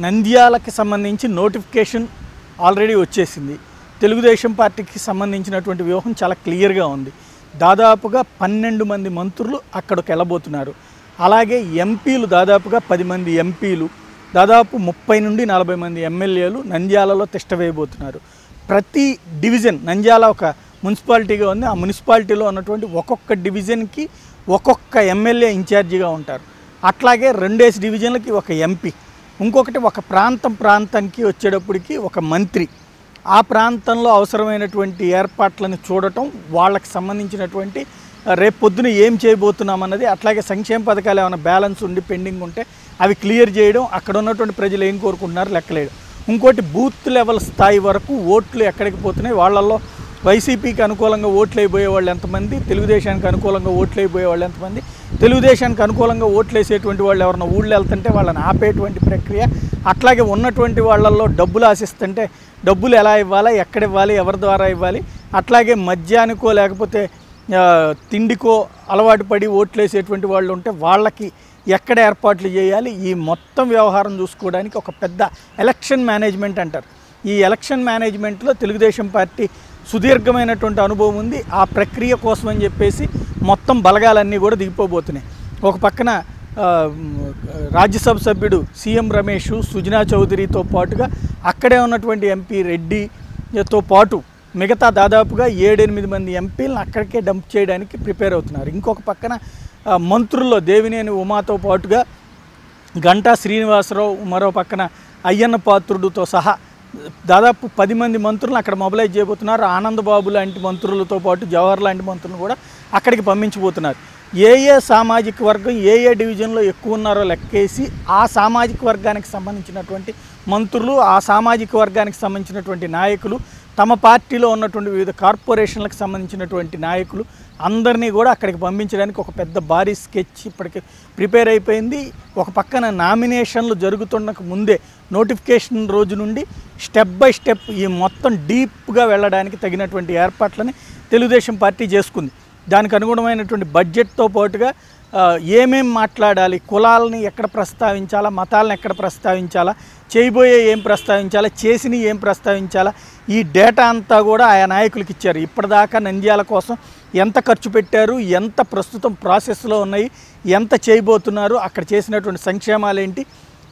నంద్యాలకి సంబంధించి notification already వచ్చేసింది. తెలుగుదేశం పార్టీకి సంబంధించినటువంటి వ్యూహం చాలా క్లియర్గా ఉంది. దాదాపుగా పన్నెండు మంది మంత్రులు అక్కడికి వెళ్ళబోతున్నారు. అలాగే ఎంపీలు దాదాపుగా పది మంది ఎంపీలు దాదాపు ముప్పై నుండి నలభై మంది ఎమ్మెల్యేలు నంద్యాలలో తిష్టవేయబోతున్నారు ప్రతి డివిజన్ నంద్యాల ఒక మున్సిపాలిటీగా ఉంది. ఆ మున్సిపాలిటీలో ఉన్నటువంటి ఒక్కొక్క డివిజన్కి ఒక్కొక్క ఎమ్మెల్యే ఇన్ఛార్జిగా ఉంటారు. అట్లాగే రెండేసి డివిజన్లకి ఒక ఎంపీ. ఇంకొకటి ఒక ప్రాంతం ప్రాంతానికి వచ్చేటప్పటికి ఒక మంత్రి. ఆ ప్రాంతంలో అవసరమైనటువంటి ఏర్పాట్లను చూడటం వాళ్ళకి సంబంధించినటువంటి రేపు పొద్దున ఏం చేయబోతున్నాం అన్నది అట్లాగే సంక్షేమ పథకాలు ఏమైనా బ్యాలెన్స్ ఉండి పెండింగ్ ఉంటే అవి క్లియర్ చేయడం అక్కడ ఉన్నటువంటి ప్రజలు ఏం కోరుకుంటున్నారు లెక్కలేయడం ఇంకోటి బూత్ లెవెల్ స్థాయి వరకు ఓట్లు ఎక్కడికి పోతున్నాయి వాళ్ళల్లో వైసీపీకి అనుకూలంగా ఓట్లు అయిపోయే వాళ్ళు ఎంతమంది? తెలుగుదేశానికి అనుకూలంగా ఓట్లు అయిపోయే వాళ్ళు ఎంతమంది? తెలుగుదేశానికి అనుకూలంగా ఓట్లు వేసేటువంటి వాళ్ళు ఎవరైనా ఊళ్ళో వెళ్తుంటే వాళ్ళని ఆపేటువంటి ప్రక్రియ అట్లాగే ఉన్నటువంటి వాళ్ళల్లో డబ్బులు ఆశిస్తుంటే డబ్బులు ఎలా ఇవ్వాలా ఎక్కడ ఇవ్వాలి ఎవరి ద్వారా ఇవ్వాలి అట్లాగే మద్యానికో లేకపోతే తిండికో అలవాటు పడి ఓట్లు వేసేటువంటి వాళ్ళు ఉంటే వాళ్ళకి ఎక్కడ ఏర్పాట్లు చేయాలి? ఈ మొత్తం వ్యవహారం చూసుకోవడానికి ఒక పెద్ద ఎలక్షన్ మేనేజ్మెంట్ అంటారు. ఈ ఎలక్షన్ మేనేజ్మెంట్లో తెలుగుదేశం పార్టీ సుదీర్ఘమైనటువంటి అనుభవం ఉంది. ఆ ప్రక్రియ కోసం అని చెప్పేసి మొత్తం బలగాలన్నీ కూడా దిగిపోబోతున్నాయి. ఒక పక్కన రాజ్యసభ సభ్యుడు సీఎం రమేష్ సుజనా చౌదరితో పాటుగా అక్కడే ఉన్నటువంటి ఎంపీ రెడ్డితో పాటు మిగతా దాదాపుగా ఏడెనిమిది మంది ఎంపీలను అక్కడికే డంప్ చేయడానికి ప్రిపేర్ అవుతున్నారు. ఇంకొక పక్కన మంత్రుల్లో దేవినేని ఉమాతో పాటుగా గంటా శ్రీనివాసరావు మరో పక్కన అయ్యన్న పాత్రుడితో సహా దాదాపు పది మంది మంత్రులను అక్కడ మొబిలైజ్ చేయబోతున్నారు. ఆనందబాబు లాంటి మంత్రులతో పాటు జవహర్ లాంటి మంత్రులను కూడా అక్కడికి పంపించబోతున్నారు. ఏ ఏ సామాజిక వర్గం ఏ ఏ డివిజన్లో ఎక్కువ ఉన్నారో లెక్కేసి ఆ సామాజిక వర్గానికి సంబంధించినటువంటి మంత్రులు ఆ సామాజిక వర్గానికి సంబంధించినటువంటి నాయకులు తమ పార్టీలో ఉన్నటువంటి వివిధ కార్పొరేషన్లకు సంబంధించినటువంటి నాయకులు అందరినీ కూడా అక్కడికి పంపించడానికి ఒక పెద్ద భారీ స్కెచ్ ఇప్పటికి ప్రిపేర్ అయిపోయింది. ఒక పక్కన నామినేషన్లు జరుగుతున్నకు ముందే నోటిఫికేషన్ రోజు నుండి స్టెప్ బై స్టెప్ ఈ మొత్తం డీప్గా వెళ్ళడానికి తగినటువంటి ఏర్పాట్లని తెలుగుదేశం పార్టీ చేసుకుంది. దానికి అనుగుణమైనటువంటి బడ్జెట్తో పాటుగా ఏమేం మాట్లాడాలి కులాలని ఎక్కడ ప్రస్తావించాలా మతాలను ఎక్కడ ప్రస్తావించాలా చేయబోయే ఏం ప్రస్తావించాలా చేసినవి ఏం ప్రస్తావించాలా ఈ డేటా అంతా కూడా ఆయా నాయకులకి ఇచ్చారు. ఇప్పటిదాకా నంద్యాల కోసం ఎంత ఖర్చు పెట్టారు ఎంత ప్రస్తుతం ప్రాసెస్లో ఉన్నాయి ఎంత చేయబోతున్నారు అక్కడ చేసినటువంటి సంక్షేమాలు ఏంటి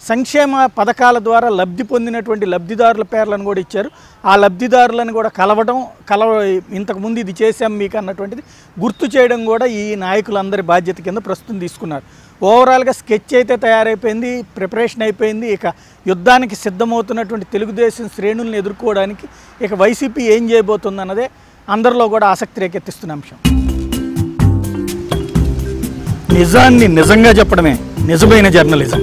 సంక్షేమ పథకాల ద్వారా లబ్ధి పొందినటువంటి లబ్ధిదారుల పేర్లను కూడా ఇచ్చారు. ఆ లబ్ధిదారులను కూడా కలవడం కలవ ఇంతకుముందు ఇది చేశాం మీకు అన్నటువంటిది గుర్తు చేయడం కూడా ఈ నాయకులందరి బాధ్యత కింద ప్రస్తుతం తీసుకున్నారు. ఓవరాల్గా స్కెచ్ అయితే తయారైపోయింది ప్రిపరేషన్ అయిపోయింది. ఇక యుద్ధానికి సిద్ధమవుతున్నటువంటి తెలుగుదేశం శ్రేణుల్ని ఎదుర్కోవడానికి ఇక వైసీపీ ఏం చేయబోతుంది అన్నదే అందరిలో కూడా ఆసక్తి రేకెత్తిస్తున్న అంశం. నిజాన్ని నిజంగా చెప్పడమే. నిజమైన జర్నలిజం.